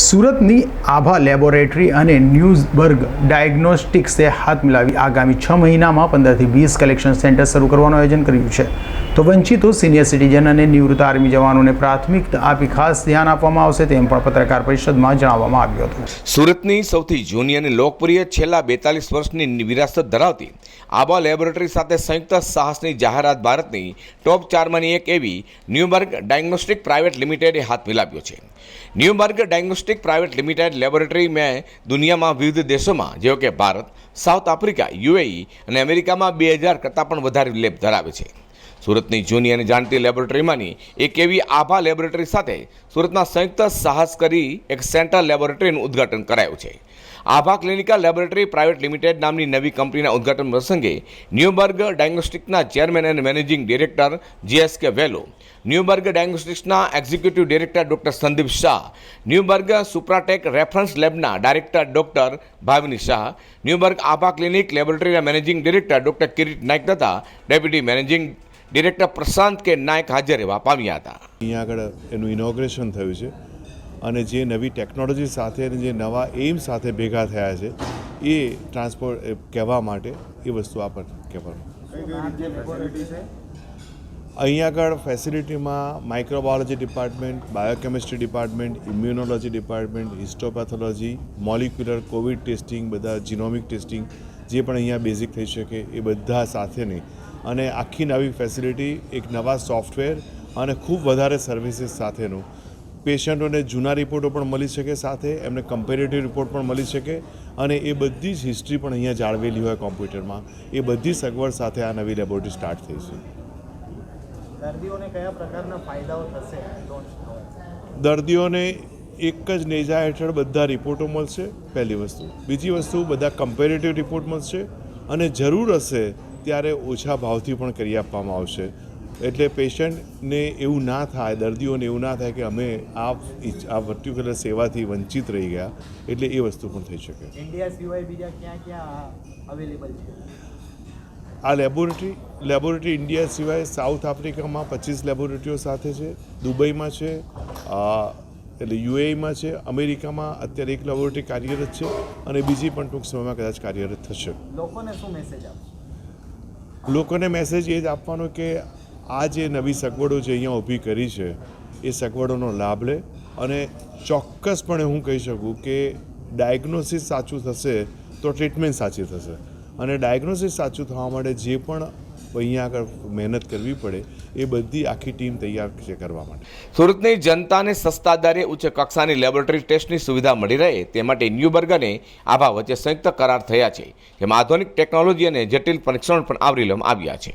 સુરતની આભા લેબોરેટરી અને ન્યૂઝબર્ગ ડાયગ્નોસ્ટિક્સે હાથ મિલાવી આગામી છ મહિનામાં પંદરથી વીસ કલેક્શન સેન્ટર શરૂ કરવાનું આયોજન કર્યું છે. તો વંચિતો સિનિયર સિટીઝન અને નિવૃત્ત આર્મી જવાનોને પ્રાથમિકતા આપી ખાસ ધ્યાન આપવામાં આવશે તેમ પણ પત્રકાર પરિષદમાં જણાવવામાં આવ્યું હતું. સુરતની સૌથી જૂની અને લોકપ્રિય છેલ્લા બેતાલીસ વર્ષની વિરાસત ધરાવતી આબા લેબોરેટરી સાથે સંયુક્ત સાહસની જાહેરાત ભારતની ટોપ ચારમાંની એક એવી ન્યૂબર્ગ ડાયગ્નોસ્ટિક પ્રાઇવેટ લિમિટેડે હાથ મિલાવ્યો છે. Neuberg diagnostic private limited laboratory મેં દુનિયામાં વિવિધ દેશોમાં, જેવો કે ભારત, સાઉથ આફ્રિકા, યુએઈ અને અમેરિકામાં બે હજાર કરતાં પણ વધારે લેબ ધરાવે છે. સુરતની જૂની અને જાણીતી લેબોરેટરીમાંની એક એવી આભા લેબોરેટરી સાથે સુરતના સંયુક્ત સાહસ કરી એક સેન્ટ્રલ લેબોરેટરીનું ઉદ્ઘાટન કરાયું છે. Aabha clinical laboratory private limited નામની નવી કંપનીના ઉદ્ઘાટન પ્રસંગે ન્યુબર્ગ ડાયગ્નોસ્ટિક્સના ચેરમેન અને managing director GSK Velu, Neuberg ડાયગ્નોસ્ટિક્સના executive director doctor Sandeep Shah, Neuberg Supratech reference લેબના director doctor Bhavini Shah, Neuberg Aabha clinic લેબોરેટરીના managing director doctor Kirit Nayak તથા deputy managing director પ્રશાંત કે નાયક હાજર રહેવા પામ્યા હતા. અહીંયા આગળ એનું ઇનોગ્રેશન થયું છે. અને જે નવી ટેકનોલોજી સાથે અને જે નવા એમ સાથે ભેગા થયા છે એ ટ્રાન્સપોર્ટ કહેવા માટે એ વસ્તુ આપણને કહેવાનું અહીંયા આગળ ફેસિલિટીમાં microbiology department biochemistry department immunology department histopathology molecular Covid testing બધા જીનોમિક ટેસ્ટિંગ જે પણ અહીંયા બેઝિક થઈ શકે એ બધા સાથેની અને આખી નવી ફેસિલિટી એક નવા સોફ્ટવેર અને ખૂબ વધારે સર્વિસીસ સાથેનું. પેશન્ટોને જૂના રિપોર્ટો પણ મળી શકે સાથે એમને કમ્પેરેટિવ રિપોર્ટ પણ મળી શકે અને એ બધી જ હિસ્ટ્રી પણ અહીંયા જાળવેલી હોય કોમ્પ્યુટરમાં. એ બધી સગવડ સાથે આ નવી લેબોરેટરી સ્ટાર્ટ થઈ છે. દર્દીઓને કયા પ્રકારના ફાયદાઓ થશે? દર્દીઓને એક જ નેજા હેઠળ બધા રિપોર્ટો મળશે પહેલી વસ્તુ. બીજી વસ્તુ બધા કમ્પેરેટિવ રિપોર્ટ મળશે અને જરૂર હશે ત્યારે ઓછા ભાવથી પણ કરી આપવામાં આવશે. એટલે પેશન્ટને એવું ના થાય દર્દીઓને એવું ના થાય કે અમે આ આ પર્ટિક્યુલર સેવાથી વંચિત રહી ગયા એટલે એ વસ્તુ પણ થઈ શકે. ઇન્ડિયા સિવાય બીજા ક્યાં ક્યાં અવેલેબલ છે? આ લેબોરેટરી લેબોરેટરી ઇન્ડિયા સિવાય સાઉથ આફ્રિકામાં પચીસ લેબોરેટરીઓ સાથે છે દુબઈમાં છે એટલે યુએઈમાં છે અમેરિકામાં અત્યારે એક લેબોરેટરી કાર્યરત છે અને બીજી પણ ટૂંક સમયમાં કદાચ કાર્યરત થશે. લોકોને શું મેસેજ આપશો? લોકોને મેસેજ એ જ આપવાનો કે આ જે નવી સગવડો જે અહીંયા ઊભી કરી છે, એ સગવડોનો લાભ લે અને ચોક્કસપણે હું કહી શકું કે ડાયગ્નોસિસ સાચું થશે તો ટ્રીટમેન્ટ સાચી થશે. અને ડાયગ્નોસિસ સાચું થવા માટે જે પણ અહીંયા આગળ મહેનત કરવી પડે, એ બધી આખી ટીમ તૈયાર છે કરવા માટે. સુરતની જનતાને સસ્તા દરે ઉચ્ચ કક્ષાની લેબોરેટરી ટેસ્ટની સુવિધા મળી રહે તે માટે ન્યુબર્ગ અને આભા વચ્ચે સંયુક્ત કરાર થયા છે, જેમાં આધુનિક ટેકનોલોજી અને જટિલ પરીક્ષણ પણ આવરી લેવામાં આવ્યા છે.